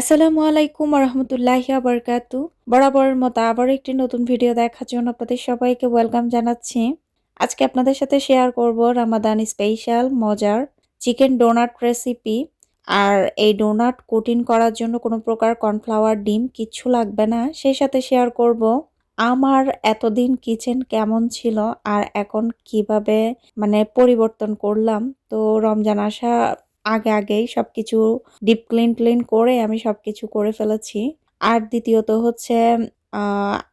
আসসালামু আলাইকুম রহমতুল্লাহি আবরকাতু বরাবরের মতো আবার একটি নতুন ভিডিও দেখার জন্য আপনাদের সবাইকে ওয়েলকাম জানাচ্ছি। আজকে আপনাদের সাথে শেয়ার করব রামাদান স্পেশাল মজার চিকেন ডোনাট রেসিপি। আর এই ডোনাট কোটিং করার জন্য কোনো প্রকার কর্নফ্লাওয়ার, ডিম কিচ্ছু লাগবে না। সেই সাথে শেয়ার করব আমার এতদিন কিচেন কেমন ছিল আর এখন কীভাবে মানে পরিবর্তন করলাম। তো রমজান আসা আগে আগেই সব কিছু ডিপ ক্লিন ক্লিন করে আমি সব কিছু করে ফেলেছি। আর দ্বিতীয়ত হচ্ছে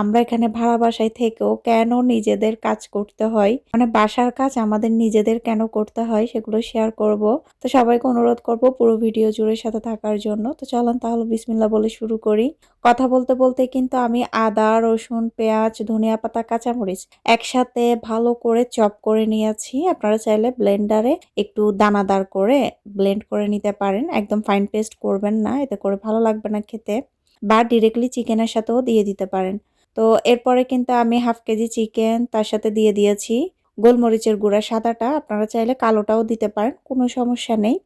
আমরা এখানে ভাড়া বাসায় থেকেও কেন নিজেদের কাজ করতে হয়? মানে বাসার কাজ আমাদের নিজেদের কেন করতে হয় সেগুলো শেয়ার করব। তো সবাইকে অনুরোধ করব পুরো ভিডিও জুড়ে সাথে থাকার জন্য। তো চলেন তাহলে বিসমিল্লা বলে শুরু করি। কথা বলতে বলতে কিন্তু আমি আদা, রসুন, পেঁয়াজ, ধনিয়া পাতা, কাঁচামরিচ একসাথে ভালো করে চপ করে নিয়েছি। আপনারা চাইলে ব্লেন্ডারে একটু দানাদার করে ব্লেন্ড করে নিতে পারেন। একদম ফাইন পেস্ট করবেন না, এতে করে ভালো লাগবে না খেতে। বা ডিরেক্টলি চিকেনের সাথেও দিয়ে দিতে পারেন। তো এরপরে কিন্তু আমি হাফ কেজি চিকেন তার সাথে দিয়ে দিয়েছি। গোলমরিচের গুঁড়া সাদাটা আপনারা চাইলে কালোটাও দিতে পারেন, কোনো সমস্যা নেই।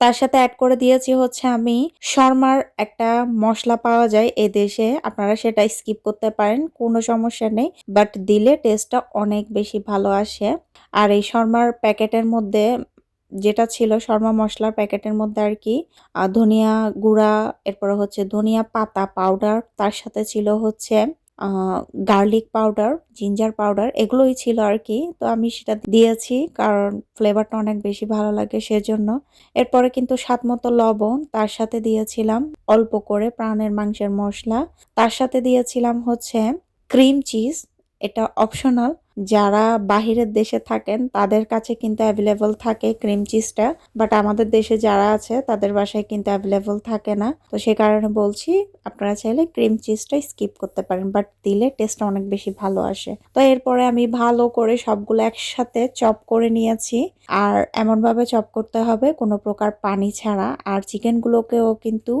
তার সাথে অ্যাড করে দিয়েছি হচ্ছে আমি শর্মার একটা মশলা পাওয়া যায় এ দেশে আপনারা সেটা স্কিপ করতে পারেন, কোনো সমস্যা নেই। বাট দিলে টেস্টটা অনেক বেশি ভালো আসে। আর এই শর্মার প্যাকেটের মধ্যে যেটা ছিল শর্মা মশলার প্যাকেটের মধ্যে আর কি ধনিয়া গুঁড়া, এরপরে হচ্ছে ধনিয়া পাতা পাউডার তার সাথে ছিল হচ্ছে গার্লিক পাউডার জিঞ্জার পাউডার এগুলোই ছিল আর কি। তো আমি সেটা দিয়েছি কারণ ফ্লেভারটা অনেক বেশি ভালো লাগে সেজন্য। এরপরে কিন্তু স্বাদ মতো লবণ, তার সাথে দিয়েছিলাম অল্প করে প্রাণের মাংসের মশলা। তার সাথে দিয়েছিলাম হচ্ছে ক্রিম চিজ এটা অপশনাল যারা বাহিরের দেশে থাকেন, তাদের কাছে কিন্তু অ্যাভেলেবল থাকে ক্রিম চিজটা বাট আমাদের দেশে যারা আছে, তাদের বাসায় কিন্তু অ্যাভেলেবল থাকে না। তো সে কারণে বলছি, আপনারা চাইলে ক্রিম চিজটা স্কিপ করতে পারেন বাট দিলে টেস্টটা অনেক বেশি ভালো আসে। তো এরপরে আমি ভালো করে সবগুলো একসাথে চপ করে নিয়েছি, আর এমনভাবে চপ করতে হবে, কোনো প্রকার পানি ছাড়া। আর চিকেনগুলোকেও কিন্তু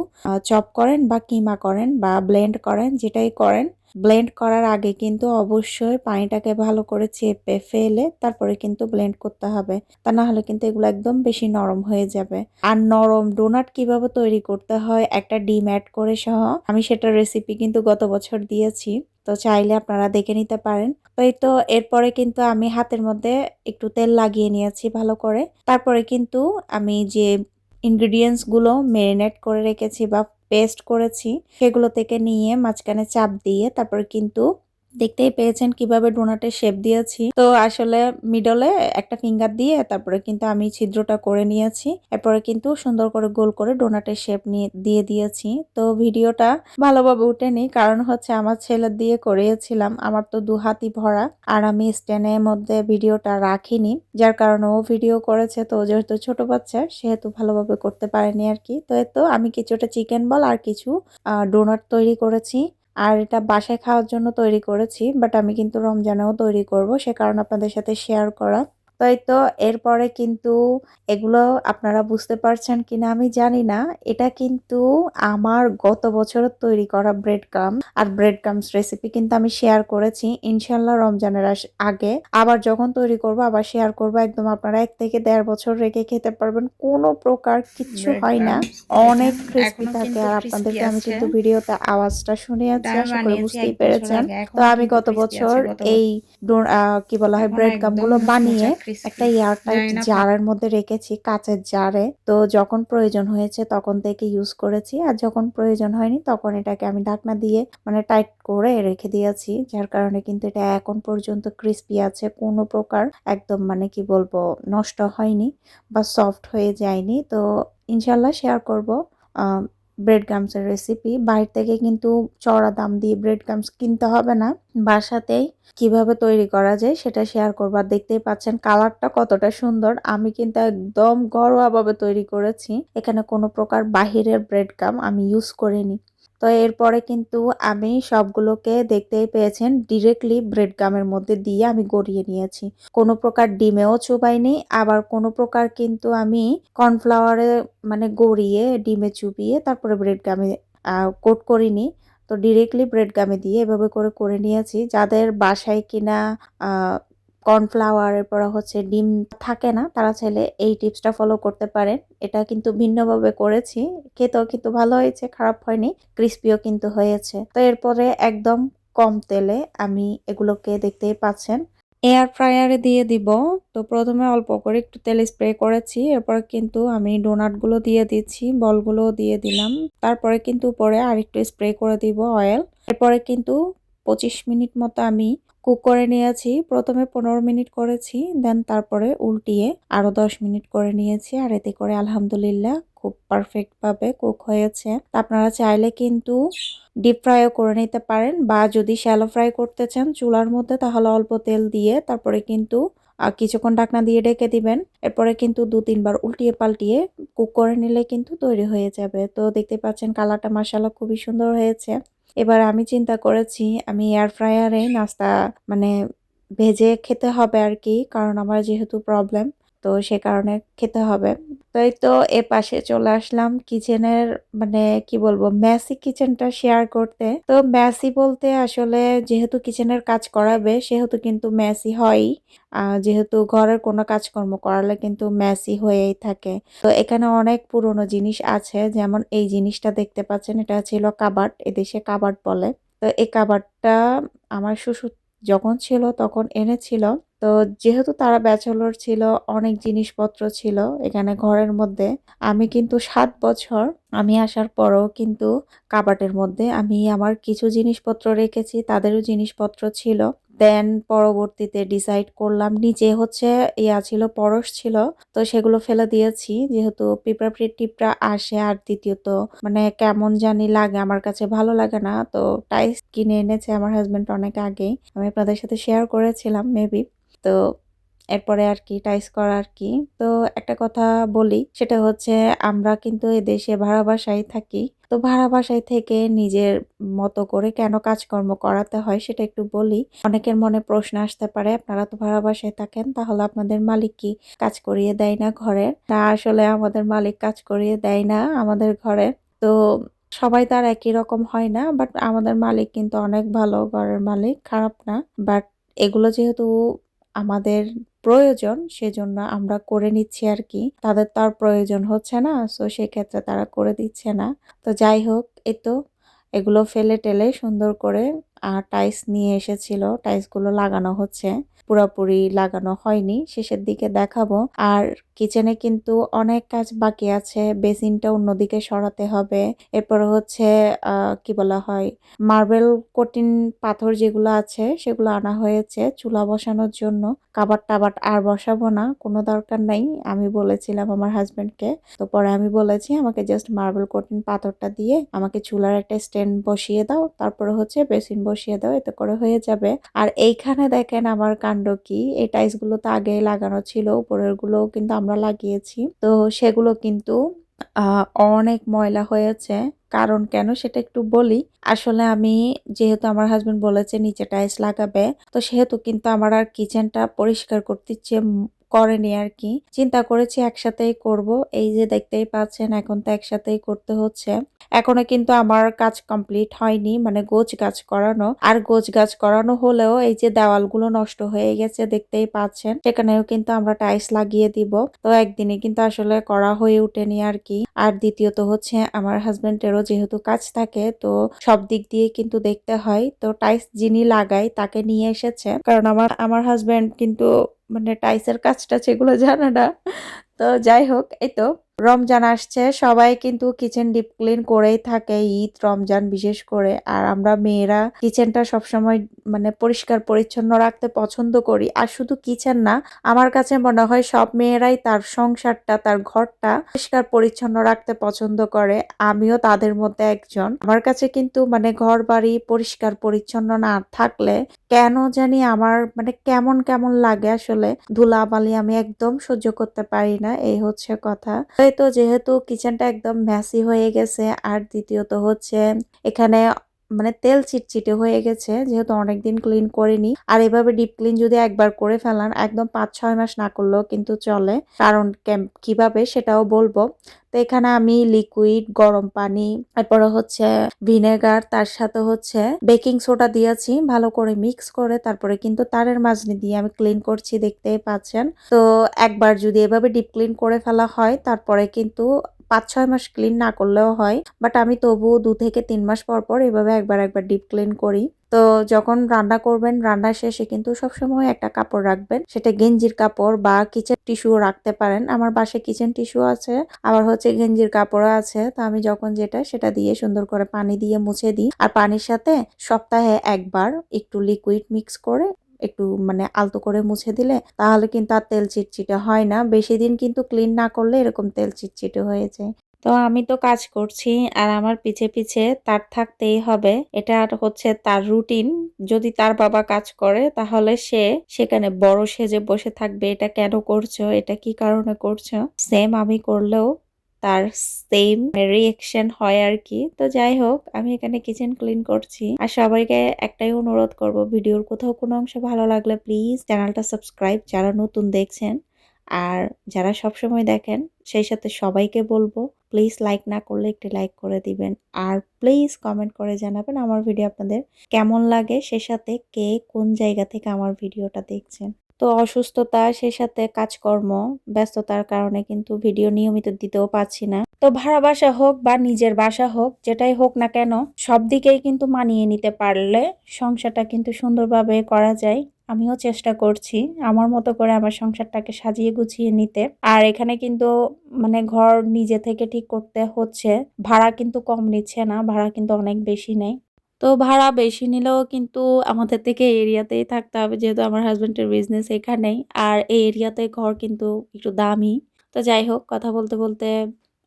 চপ করেন বা কিমা করেন বা ব্লেন্ড করেন, যেটাই করেন ব্লেন্ড করার আগে কিন্তু অবশ্যই পানিটাকে ভালো করে চেপে ফেলে তারপরে কিন্তু ব্লেন্ড করতে হবে। তা না হলে কিন্তু এগুলো একদম বেশি নরম হয়ে যাবে। আর নরম ডোনাট কীভাবে তৈরি করতে হয় একটা ডিম অ্যাড করে সহ। আমি সেটার রেসিপি কিন্তু গত বছর দিয়েছি, তো চাইলে আপনারা দেখে নিতে পারেন। তো তো এরপরে কিন্তু আমি হাতের মধ্যে একটু তেল লাগিয়ে নিয়েছি ভালো করে। তারপরে কিন্তু আমি যে ইনগ্রিডিয়েন্টসগুলো ম্যারিনেট করে রেখেছি বা পেস্ট করেছি সেগুলো থেকে নিয়ে মাঝখানে চাপ দিয়ে তারপর কিন্তু দেখতেই পেয়েছেন কীভাবে ডোনাটে শেপ দিয়েছি। তো আসলে মিডলে একটা ফিঙ্গার দিয়ে তারপরে কিন্তু আমি ছিদ্রটা করে নিয়েছি। এরপরে কিন্তু সুন্দর করে গোল করে ডোনাটের শেপ নিয়ে, দিয়ে দিয়েছি। তো ভিডিওটা ভালোভাবে উঠেনি, কারণ হচ্ছে আমার ছেলে দিয়ে করিয়েছিলাম। আমার তো দু হাতি ভরা, আর আমি স্ট্যান্ডের মধ্যে ভিডিওটা রাখিনি। যার কারণে ও ভিডিও করেছে, তো যেহেতু ছোট বাচ্চা, সেহেতু ভালোভাবে করতে পারেনি আর কি। তো এতো আমি কিছুটা চিকেন বল আর কিছু ডোনাট তৈরি করেছি। আর এটা বাসায় খাওয়ার জন্য তৈরি করেছি বাট আমি কিন্তু রমজানেও তৈরি করব, সে কারণে আপনাদের সাথে শেয়ার করা। তাই তো এরপরে কিন্তু এগুলো আপনারা বুঝতে পারছেন কিনা আমি জানি না। এটা কিন্তু আমার গত বছর তৈরি করা ব্রেড কাম আর ব্রেড কামস রেসিপি কিন্তু আমি শেয়ার করেছি। ইনশাল্লাহ রমজানের আগে আবার যখন তৈরি করব আবার শেয়ার করব। একদম আপনারা এক থেকে দেড় বছর রেখে খেতে পারবেন। কোনো প্রকার কিচ্ছু হয় না। অনেক ক্রিস্পি থাকে আর আপনাদেরকে আমি কিন্তু ভিডিওতে আওয়াজটা শুনিয়েছি আশা করে বুঝতেই পেরেছেন। তো আমি গত বছর এই কি বলা হয় ব্রেড কামগুলো বানিয়ে একটা এয়ারটাইট জারের মধ্যে রেখেছি কাঁচের জারে তো যখন প্রয়োজন হয়েছে তখন থেকে ইউজ করেছি আর যখন প্রয়োজন হয়নি তখন এটাকে আমি ঢাকনা দিয়ে মানে টাইট করে রেখে দিয়েছি যার কারণে কিন্তু এটা এখন পর্যন্ত ক্রিস্পি আছে কোনো প্রকার একদম মানে কি বলব নষ্ট হয়নি বা সফট হয়ে যায়নি। তো ইনশাল্লাহ শেয়ার করব। ব্রেড গামসের রেসিপি বাইরে থেকে কিন্তু চড়া দাম দিয়ে ব্রেড গামস কিনতে হবে না। বাসাতেই কীভাবে তৈরি করা যায় সেটা শেয়ার করব। আর দেখতেই পাচ্ছেন কালারটা কতটা সুন্দর। আমি কিন্তু একদম ঘরোয়াভাবে তৈরি করেছি। এখানে কোনো প্রকার বাহিরের ব্রেড গাম আমি ইউজ করিনি। তো এরপরে কিন্তু আমি সবগুলোকে দেখতেই পেয়েছেন ডিরেক্টলি ব্রেড গামের মধ্যে দিয়ে আমি গড়িয়ে নিয়েছি। কোনো প্রকার ডিমেও চুবাইনি, আবার কোনো প্রকার কিন্তু আমি কর্নফ্লাওয়ারে মানে গড়িয়ে ডিমে চুবিয়ে তারপরে ব্রেড গামে কোট করিনি। তো ডিরেক্টলি ব্রেড গামে দিয়ে এভাবে করে করে নিয়েছি। যাদের বাসায় কিনা কর্নফ্লাওয়ার, এরপর হচ্ছে ডিম থাকে না, তারা চাইলে এই টিপসটা ফলো করতে পারেন। এটা কিন্তু ভিন্নভাবে করেছি। খেতেও কিন্তু ভালো হয়েছে, খারাপ হয়নি ক্রিস্পিও কিন্তু হয়েছে। তো এরপরে একদম কম তেলে আমি এগুলোকে দেখতেই পাচ্ছেন। এয়ার ফ্রায়ারে দিয়ে দিব। তো প্রথমে অল্প করে একটু তেল স্প্রে করেছি, এরপর কিন্তু আমি ডোনাটগুলো দিয়ে দিচ্ছি বলগুলো দিয়ে দিলাম। তারপরে কিন্তু পরে আরেকটু স্প্রে করে দিব অয়েল এরপরে কিন্তু পঁচিশ মিনিট মতো আমি কুক করে নিয়েছি। প্রথমে পনেরো মিনিট করেছি, দেন তারপরে উল্টিয়ে আরও দশ মিনিট করে নিয়েছি আর এতে করে আলহামদুলিল্লাহ খুব পারফেক্টভাবে কুক হয়েছে। আপনারা চাইলে কিন্তু ডিপ ফ্রাইও করে নিতে পারেন বা যদি শ্যালো ফ্রাই করতে চান চুলার মধ্যে তাহলে অল্প তেল দিয়ে তারপরে কিন্তু কিছুক্ষণ ডাকনা দিয়ে ডেকে দিবেন। এরপরে কিন্তু দু, তিনবার উল্টিয়ে পাল্টিয়ে কুক করে নিলে কিন্তু তৈরি হয়ে যাবে। তো দেখতে পাচ্ছেন কালারটা মাসালা খুবই সুন্দর হয়েছে। এবার আমি চিন্তা করেছি, আমি এয়ার ফ্রায়ারে নাস্তা মানে ভেজে খেতে হবে আর কি, কারণ আমার যেহেতু প্রবলেম তো সে কারণে খেতে হবে। তাই তো এ পাশে চলে আসলাম কিচেনের মানে কি বলব ম্যাসি কিচেনটা শেয়ার করতে। তো ম্যাসি বলতে আসলে যেহেতু কিচেনের কাজ করাবে, সেহেতু কিন্তু ম্যাসি হয়ই। যেহেতু ঘরের কোনো কাজকর্ম করালে কিন্তু ম্যাসি হয়েই থাকে। তো এখানে অনেক পুরনো জিনিস আছে, যেমন এই জিনিসটা দেখতে পাচ্ছেন, এটা ছিল কাবার্ড এদেশে কাবার্ড বলে। তো এই কাবার্ডটা আমার শ্বশুর যখন ছিল তখন এনেছিল। তো যেহেতু তারা ব্যাচেলর ছিল, অনেক জিনিসপত্র ছিল এখানে ঘরের মধ্যে, আমি কিন্তু সাত বছর আমি আসার পরও কিন্তু কাবাটের মধ্যে আমি আমার কিছু জিনিসপত্র রেখেছি, তাদেরও জিনিসপত্র ছিল। দেন পরবর্তীতে ডিসাইড করলাম নিচে হচ্ছে ইয়া ছিল, পরশ ছিল, তো সেগুলো ফেলে দিয়েছি। যেহেতু পিঁপড়া টিপটা আসে আর দ্বিতীয়ত মানে কেমন জানি লাগে, আমার কাছে ভালো লাগে না, তো টাইস কিনে এনেছে আমার হাজব্যান্ড অনেক আগেই। আমি আপনাদের সাথে শেয়ার করেছিলাম মেবি তো এরপরে আর কি টাইস করা আর কি। তো একটা কথা বলি, সেটা হচ্ছে আমরা কিন্তু দেশে ভাড়া বাসায় থাকি। তো ভাড়া বাসায় থেকে নিজের মতো করে কেন কাজকর্ম করাতে হয় সেটা একটু বলি। অনেকের মনে প্রশ্ন আসতে পারে, আপনারা তো ভাড়া বাসায় থাকেন, তাহলে আপনাদের মালিক কি কাজ করিয়ে দেয় না ঘরে? না, আসলে আমাদের মালিক কাজ করিয়ে দেয় না আমাদের ঘরে। তো সবাই তার একই রকম হয় না বাট আমাদের মালিক কিন্তু অনেক ভালো ঘরের মালিক, খারাপ না। বাট এগুলো যেহেতু আমাদের প্রয়োজন সেজন্য আমরা করে নিচ্ছি আর কি। তাদের তো আর প্রয়োজন হচ্ছে না সো সেক্ষেত্রে তারা করে দিচ্ছে না। তো যাই হোক এ তো এগুলো ফেলে টেলে সুন্দর করে আর টাইস নিয়ে এসেছিল। টাইসগুলো লাগানো হচ্ছে। পুরোপুরি লাগানো হয়নি। শেষের দিকে দেখাবো। আর কিচেনে কিন্তু অনেক কাজ বাকি আছে, বেসিনটা অন্যদিকে সরাতে হবে। এরপর হচ্ছে কি বলা হয়, মার্বেল কোটিন পাথর যেগুলো আছে, সেগুলো আনা হয়েছে চুলা বসানোর জন্য। কাবার টাবার আর বসাবো না, কোনো দরকার নাই। আমি বলেছিলাম আমার হাজব্যান্ডকে তো পরে আমি বলেছি, আমাকে জাস্ট মার্বেল কোটিন পাথরটা দিয়ে আমাকে চুলার একটা স্ট্যান্ড বসিয়ে দাও, তারপরে হচ্ছে বেসিন বসিয়ে দাও, এতে করে হয়ে যাবে। আর এইখানে দেখেন আমার কাণ্ড কি, এই টাইলসগুলো তো আগে লাগানো ছিল উপরেরগুলো কিন্তু আমরা লাগিয়েছি। তো সেগুলো কিন্তু অনেক ময়লা হয়েছে। কারণ কেন সেটা একটু বলি। আসলে আমি যেহেতু আমার হাজবেন্ড বলেছে, নিচে টাইলস লাগাবে। তো সেহেতু কিন্তু আমার আর কিচেনটা পরিষ্কার করতে ইচ্ছে করেনি আর কি। চিন্তা করেছি একসাথেই করব। এই যে দেখতেই পাচ্ছেন, এখন তো একসাথেই করতে হচ্ছে। এখনও কিন্তু আমার কাজ কমপ্লিট হয়নি মানে গোছ গাছ করানো। আর গোছ গাছ করানো হলেও এই যে দেওয়ালগুলো নষ্ট হয়ে গেছে দেখতেই পাচ্ছেন, সেখানেও কিন্তু আমরা টাইলস লাগিয়ে দিব। তো একদিনে কিন্তু আসলে করা হয়ে উঠেনি আর কি। আর দ্বিতীয়ত হচ্ছে আমার হাজবেন্ডেরও যেহেতু কাজ থাকে, তো সব দিক দিয়ে কিন্তু দেখতে হয়। তো টাইলস যিনি লাগাই তাকে নিয়ে এসেছে। কারণ আমার আমার হাজবেন্ড কিন্তু মানে টাইসের কাজটা সেগুলো জানে না। তো যাই হোক এই তো। রমজান আসছে, সবাই কিন্তু কিচেন ডিপ ক্লিন করেই থাকে ঈদ, রমজান বিশেষ করে। আর আমরা মেয়েরা কিচেনটা সবসময় মানে পরিষ্কার, পরিচ্ছন্ন রাখতে পছন্দ করি। আর শুধু কিচেন না, আমার কাছে মনে হয় সব মেয়েরাই তার সংসারটা, তার ঘরটা পরিষ্কার, পরিচ্ছন্ন রাখতে পছন্দ করে। আমিও তাদের মধ্যে একজন। আমার কাছে কিন্তু মানে ঘর বাড়ি পরিষ্কার, পরিচ্ছন্ন না থাকলে কেন জানি আমার মানে কেমন কেমন লাগে আসলে। ধুলাবালি আমি একদম সহ্য করতে পারি না, এই হচ্ছে কথা। তো যেহেতু কিচেনটা একদম ম্যাসি হয়ে গেছে আর দ্বিতীয়ত হচ্ছে এখানে মানে তেল চিটচিটে হয়ে গেছে, যেহেতু অনেকদিন ক্লিন করিনি। আর এভাবে ডিপ ক্লিন যদি একবার করে ফেলান, একদম পাঁচ, ছয় মাস না করলেও কিন্তু চলে। কারণ কীভাবে সেটাও বলব। তো এখানে আমি লিকুইড গরম পানি তারপরে হচ্ছে ভিনেগার তার সাথে হচ্ছে বেকিং সোডা দিয়েছি, ভালো করে মিক্স করে, তারপরে কিন্তু তারের মাজনি দিয়ে আমি ক্লিন করছি, দেখতেই পাচ্ছেন। তো একবার যদি এভাবে ডিপ ক্লিন করে ফেলা হয়, তারপরে কিন্তু পাঁচ ছয় মাস ক্লিন না করলেও হয় বাট আমি তবুও দু থেকে তিন মাস পর পর এভাবে একবার একবার ডিপ ক্লিন করি। তো যখন রান্না করবেন, রান্না শেষে কিন্তু সবসময় একটা কাপড় রাখবেন, সেটা গেঞ্জির কাপড় বা কিচেন টিস্যুও রাখতে পারেন। আমার বাসায় কিচেন টিস্যু আছে, আবার হচ্ছে গেঞ্জির কাপড়ও আছে, তো আমি যখন যেটা, সেটা দিয়ে সুন্দর করে পানি দিয়ে মুছে দিই। আর পানির সাথে সপ্তাহে একবার একটু লিকুইড মিক্স করে একটু মানে আলতো করে মুছে দিলে, তাহলে কিন্তু আর তেল চিটচিটে হয় না। বেশি দিন কিন্তু ক্লিন না করলে এরকম তেল চিটচিটে হয়ে যায়। তো আমি তো কাজ করছি, আর আমার পিছে পিছে তার থাকতেই হবে। এটা আর হচ্ছে তার রুটিন। যদি তার বাবা কাজ করে, তাহলে সে সেখানে বড় সেজে বসে থাকবে। এটা কেন করছ? এটা কি কারণে করছ? সেম আমি করলেও তার সেম রিয়েকশন হয় আর কি। তো যাই হোক, আমি এখানে কিচেন ক্লিন করছি। আর সবাইকে একটাই অনুরোধ করব ভিডিওর কোথাও কোনো অংশ ভালো লাগলে প্লিজ চ্যানেলটা সাবস্ক্রাইব যারা নতুন দেখছেন। আর যারা সবসময় দেখেন, সেই সাথে সবাইকে বলব প্লিজ লাইক না করলে একটি লাইক করে দিবেন। আর প্লিজ কমেন্ট করে জানাবেন আমার ভিডিও আপনাদের কেমন লাগে সে সাথে কে কোন জায়গা থেকে আমার ভিডিওটা দেখছেন। তো অসুস্থতা সে সাথে কাজকর্ম, ব্যস্ততার কারণে কিন্তু ভিডিও নিয়মিত দিতেও পারছি না। তো ভাড়া বাসা হোক বা নিজের বাসা হোক, যেটাই হোক না কেন, সব দিকেই কিন্তু মানিয়ে নিতে পারলে সংসারটা কিন্তু সুন্দরভাবে করা যায়। আমিও চেষ্টা করছি আমার মতো করে আমার সংসারটাকে সাজিয়ে গুছিয়ে নিতে। আর এখানে কিন্তু মানে ঘর নিজে থেকে ঠিক করতে হচ্ছে। ভাড়া কিন্তু কম নিচ্ছে না, ভাড়া কিন্তু অনেক বেশি নেই তো ভাড়া বেশি নিলেও কিন্তু আমাদের থেকে এরিয়াতেই থাকতে হবে, যেহেতু আমার হাজব্যান্ডের বিজনেস এখানেই। আর এই এরিয়াতে ঘর কিন্তু একটু দামি। তো যাই হোক, কথা বলতে বলতে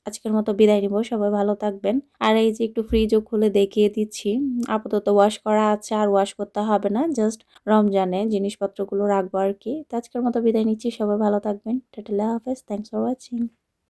আজকের মতো বিদায় নিব। সবাই ভালো থাকবেন। আর এই যে একটু ফ্রিজও খুলে দেখিয়ে দিচ্ছি। আপাতত ওয়াশ করা আছে, আর ওয়াশ করতে হবে না। জাস্ট রমজানে জিনিসপত্রগুলো রাখব আর কি। তো আজকের মতো বিদায় নিচ্ছি। সবাই ভালো থাকবেন। টাটা হাফেজ। Thanks for watching